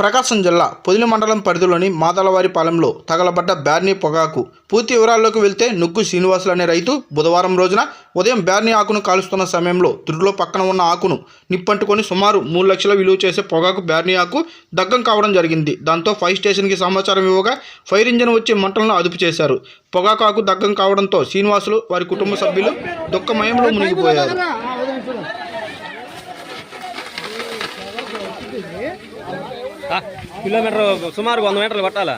ప్రకాశం జిల్లా పొదిలి మండలం పరిధిలోని మాదలవారిపాలెంలో తగలబడ్డ బ్యార్నీ పొగాకు. పూర్తి వివరాల్లోకి వెళ్తే నుగ్గు శ్రీనివాసులు అనే రైతు బుధవారం రోజున ఉదయం బ్యార్నీ ఆకును కాలుస్తున్న సమయంలో తుడిలో పక్కన ఉన్న ఆకును నిప్పంటుకొని సుమారు మూడు లక్షల విలువ చేసే పొగాకు బ్యార్నీ ఆకు దగ్గం కావడం జరిగింది. దాంతో ఫైర్ స్టేషన్కి సమాచారం ఇవ్వగా ఫైర్ ఇంజిన్ వచ్చి మంటలను అదుపు చేశారు. పొగాకు ఆకు దగ్గం కావడంతో శ్రీనివాసులు వారి కుటుంబ సభ్యులు దుఃఖమయంలో మునిగిపోయారు. కిలోమీటర్ సుమారు వంద మీటర్లు కొట్టాలా